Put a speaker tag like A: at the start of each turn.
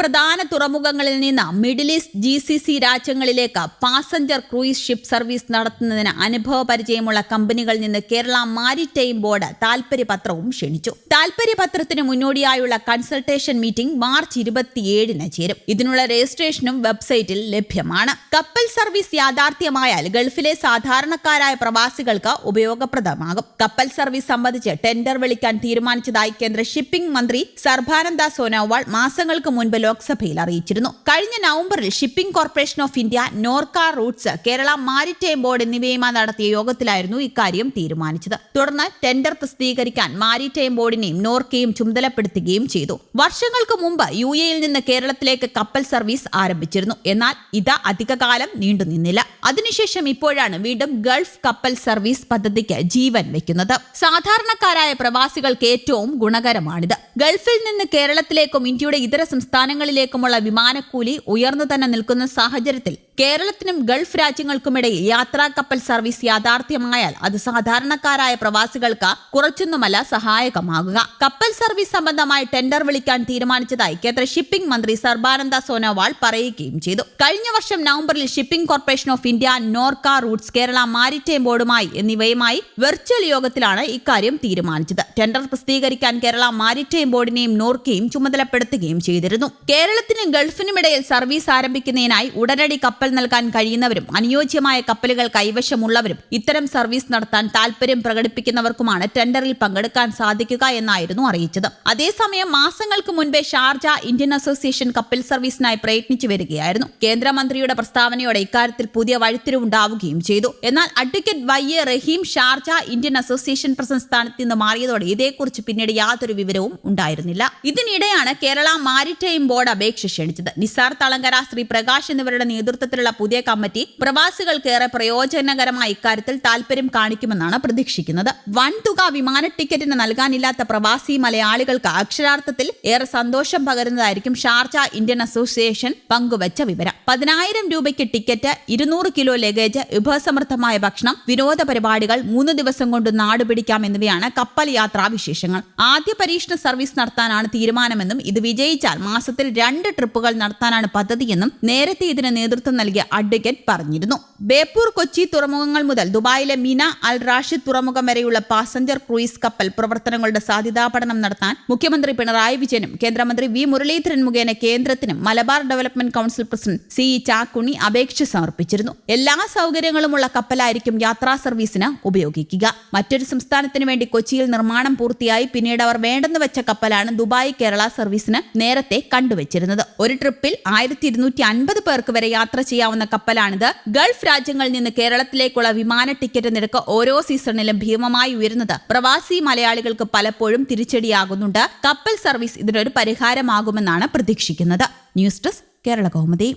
A: പ്രധാന തുറമുഖങ്ങളിൽ നിന്ന് Middle East G C C രാജ്യങ്ങളിലേക്ക് പാസഞ്ചർ ക്രൂയിസ് ഷിപ്പ് സർവീസ് നടത്തുന്നതിന് അനുഭവ പരിചയമുള്ള കമ്പനികളിൽ നിന്ന് കേരള മാരിടൈം ബോർഡ് താൽപര്യപത്രവും ക്ഷണിച്ചു. താൽപര്യപത്രത്തിന് മുന്നോടിയായുള്ള കൺസൾട്ടേഷൻ മീറ്റിംഗ് മാർച്ച് ഇരുപത്തിയേഴിന് ചേരും. ഇതിനുള്ള രജിസ്ട്രേഷനും വെബ്സൈറ്റിൽ ലഭ്യമാണ്. കപ്പൽ സർവീസ് യാഥാർത്ഥ്യമായാൽ ഗൾഫിലെ സാധാരണക്കാരായ പ്രവാസികൾക്ക് ഉപയോഗപ്രദമാകും. കപ്പൽ സർവീസ് സംബന്ധിച്ച് ടെൻഡർ വിളിക്കാൻ തീരുമാനിച്ചതായി കേന്ദ്ര ഷിപ്പിംഗ് മന്ത്രി സർബാനന്ദ സോനോവാൾ മാസങ്ങൾക്ക് മുൻപ് ലോക്സഭയിൽ അറിയിച്ചിരുന്നു. കഴിഞ്ഞ നവംബറിൽ Shipping Corporation of India Norka Roots Kerala Maritime Board എന്നിവയുമായി നടത്തിയ യോഗത്തിലായിരുന്നു ഇക്കാര്യം തീരുമാനിച്ചത്. തുടർന്ന് ടെൻഡർ പ്രസിദ്ധീകരിക്കാൻ മാരിടൈം ബോർഡിനെയും നോർക്കയും ചുമതലപ്പെടുത്തുകയും ചെയ്തു. വർഷങ്ങൾക്ക് മുമ്പ് യു എയിൽ നിന്ന് കേരളത്തിലേക്ക് കപ്പൽ സർവീസ് ആരംഭിച്ചിരുന്നു. എന്നാൽ ഇത് അധികകാലം നീണ്ടുനിന്നില്ല അതിനുശേഷം ഇപ്പോഴാണ് വീണ്ടും ഗൾഫ് കപ്പൽ സർവീസ് പദ്ധതിക്ക് ജീവൻ വെക്കുന്നത് സാധാരണക്കാരായ പ്രവാസികൾക്ക് ഏറ്റവും ഗുണകരമാണിത്. ഗൾഫിൽ നിന്ന് കേരളത്തിലേക്കും ഇന്ത്യയുടെ ഇതര സംസ്ഥാനങ്ങളിലേക്കുമുള്ള വിമാനക്കൂലി ഉയർന്നു തന്നെ നിൽക്കുന്ന സാഹചര്യത്തിൽ കേരളത്തിനും ഗൾഫ് രാജ്യങ്ങൾക്കുമിടയിൽ യാത്രാ കപ്പൽ സർവീസ് യാഥാർത്ഥ്യമായാൽ അത് സാധാരണക്കാരായ പ്രവാസികൾക്ക് കുറച്ചൊന്നുമല്ല സഹായകമാകുക. കപ്പൽ സർവീസ് സംബന്ധമായി ടെൻഡർ വിളിക്കാൻ തീരുമാനിച്ചതായി കേന്ദ്ര ഷിപ്പിംഗ് മന്ത്രി സർബാനന്ദ സോനോവാൾ പറയുകയും ചെയ്തു. കഴിഞ്ഞ വർഷം നവംബറിൽ shipping corporation of India Norka roots Kerala maritime ബോർഡുമായി എന്നിവയുമായി വെർച്വൽ യോഗത്തിലാണ് ഇക്കാര്യം തീരുമാനിച്ചത്. ടെൻഡർ പ്രസിദ്ധീകരിക്കാൻ കേരള മാരിടൈം ബോർഡിനെയും നോർക്കയും ചുമതലപ്പെടുത്തുകയും ചെയ്തിരുന്നു. കേരളത്തിനും ഗൾഫിനുമിടയിൽ സർവീസ് ആരംഭിക്കുന്നതിനായി ഉടനടി കപ്പൽ നൽകാൻ കഴിയുന്നവരും അനുയോജ്യമായ കപ്പലുകൾ കൈവശമുള്ളവരും ഇത്തരം സർവീസ് നടത്താൻ താൽപര്യം പ്രകടിപ്പിക്കുന്നവർക്കുമാണ് ടെൻഡറിൽ പങ്കെടുക്കാൻ സാധിക്കുക എന്നായിരുന്നു അറിയിച്ചത്. അതേസമയം മാസങ്ങൾക്ക് മുൻപേ ഷാർജ ഇന്ത്യൻ അസോസിയേഷൻ കപ്പൽ സർവീസിനായി പ്രയത്നിച്ചു വരികയായിരുന്നു. കേന്ദ്രമന്ത്രിയുടെ പ്രസ്താവനയോടെ ഇക്കാര്യത്തിൽ പുതിയ വഴിത്തിരിവുണ്ടാവുകയും ചെയ്തു. എന്നാൽ advocate Y A Rahim Sharjah Indian Association president സ്ഥാനത്ത് നിന്ന് മാറിയതോടെ ഇതേക്കുറിച്ച് പിന്നീട് യാതൊരു വിവരവും ഉണ്ടായിരുന്നില്ല. ഇതിനിടെയാണ് കേരള മാരിടൈം ബോർഡ് അപേക്ഷ ക്ഷണിച്ചത്. നിസാർ തളങ്കര ശ്രീ പ്രകാശ് എന്നിവരുടെ നേതൃത്വത്തിലുള്ള പുതിയ കമ്മിറ്റി പ്രവാസികൾക്ക് ഏറെ പ്രയോജനകരമായ ഇക്കാര്യത്തിൽ താല്പര്യം കാണിക്കുമെന്നാണ് പ്രതീക്ഷിക്കുന്നത്. വൻ തുക വിമാന ടിക്കറ്റിന് നൽകാനില്ലാത്ത പ്രവാസി മലയാളികൾക്ക് അക്ഷരാർത്ഥത്തിൽ ഏറെ സന്തോഷം പകരുന്നതായിരിക്കും ഷാർജ ഇന്ത്യൻ അസോസിയേഷൻ പങ്കുവച്ച വിവരം. പതിനായിരം രൂപയ്ക്ക് ടിക്കറ്റ് ഇരുന്നൂറ് കിലോ ലഗേജ് വിഭവസമൃദ്ധമായ ഭക്ഷണം വിനോദ പരിപാടികൾ മൂന്ന് ദിവസം കൊണ്ട് നാട് പിടിക്കാം എന്നിവയാണ് കപ്പൽ യാത്രാ വിശേഷങ്ങൾ. ആദ്യ പരീക്ഷണ സർവീസ് നടത്താനാണ് തീരുമാനമെന്നും ഇത് വിജയിച്ചാൽ മാസത്തിൽ രണ്ട് ട്രിപ്പുകൾ നടത്താനാണ് പദ്ധതിയെന്നും നേരത്തെ ഇതിന് നേതൃത്വം നൽകിയ അഡ്വക്കേറ്റ് പറഞ്ഞിരുന്നു. ബേപ്പൂർ കൊച്ചി തുറമുഖങ്ങൾ മുതൽ ദുബായിലെ മിന അൽ റാഷിദ് തുറമുഖം വരെയുള്ള പാസഞ്ചർ ക്രൂയിസ് കപ്പൽ പ്രവർത്തനങ്ങളുടെ സാധ്യതാ പഠനം നടത്താൻ മുഖ്യമന്ത്രി പിണറായി വിജയനും കേന്ദ്രമന്ത്രി വി മുരളീധരൻ മുഖേന കേന്ദ്രത്തിനും Malabar Development Council president C Chakkunni അപേക്ഷ സമർപ്പിച്ചിരുന്നു. എല്ലാ സൗകര്യങ്ങളുമുള്ള കപ്പലായിരിക്കും യാത്രാ സർവീസിന് ഉപയോഗിക്കുക. മറ്റൊരു സംസ്ഥാനത്തിന് വേണ്ടി കൊച്ചിയിൽ നിർമ്മാണം പൂർത്തിയായി പിന്നീട് അവർ വേണ്ടെന്ന് വെച്ച കപ്പലാണ് ദുബായ് കേരള സർവീസിന് നേരത്തെ കണ്ടുവച്ചിരുന്നത്. ഒരു ട്രിപ്പിൽ ആയിരത്തി ഇരുന്നൂറ്റി അൻപത് പേർക്ക് വരെ യാത്ര ചെയ്യാവുന്ന കപ്പലാണിത്. ഗൾഫ് രാജ്യങ്ങളിൽ നിന്ന് കേരളത്തിലേക്കുള്ള വിമാന ടിക്കറ്റ് നിരക്ക് ഓരോ സീസണിലും ഭീമമായി ഉയരുന്നത് പ്രവാസി മലയാളികൾക്ക് പലപ്പോഴും തിരിച്ചടിയാകുന്നുണ്ട്. കപ്പൽ സർവീസ് ഇതിനൊരു പരിഹാരമാകുമെന്നാണ് പ്രതീക്ഷിക്കുന്നത്. News desk Kerala Kaumudi.